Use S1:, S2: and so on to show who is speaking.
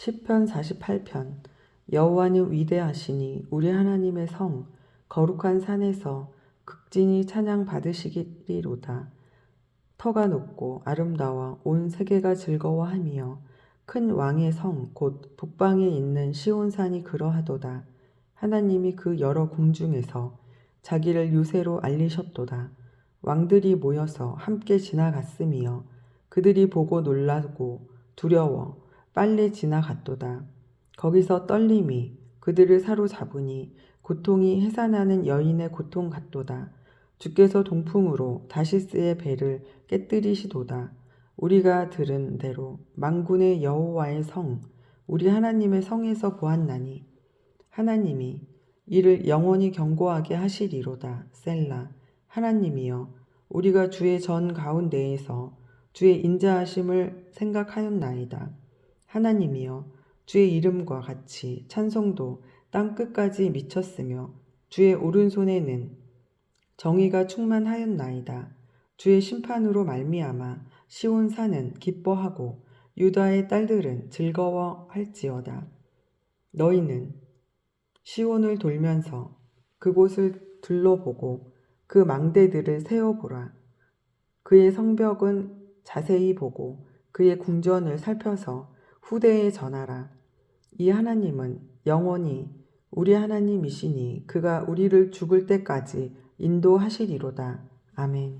S1: 시편 48편 여호와는 위대하시니 우리 하나님의 성 거룩한 산에서 극진히 찬양 받으시리로다. 터가 높고 아름다워 온 세계가 즐거워하며 큰 왕의 성 곧 북방에 있는 시온산이 그러하도다. 하나님이 그 여러 궁중에서 자기를 유세로 알리셨도다. 왕들이 모여서 함께 지나갔으며 그들이 보고 놀라고 두려워 빨리 지나갔도다. 거기서 떨림이 그들을 사로잡으니 고통이 해산하는 여인의 고통 같도다. 주께서 동풍으로 다시스의 배를 깨뜨리시도다. 우리가 들은 대로 망군의 여호와의 성, 우리 하나님의 성에서 보았나니 하나님이 이를 영원히 경고하게 하시리로다. 셀라. 하나님이여, 우리가 주의 전 가운데에서 주의 인자하심을 생각하였나이다. 하나님이여, 주의 이름과 같이 찬송도 땅 끝까지 미쳤으며 주의 오른손에는 정의가 충만하였나이다. 주의 심판으로 말미암아 시온 산은 기뻐하고 유다의 딸들은 즐거워할지어다. 너희는 시온을 돌면서 그곳을 둘러보고 그 망대들을 세어보라. 그의 성벽은 자세히 보고 그의 궁전을 살펴서 후대에 전하라. 이 하나님은 영원히 우리 하나님이시니 그가 우리를 죽을 때까지 인도하시리로다. 아멘.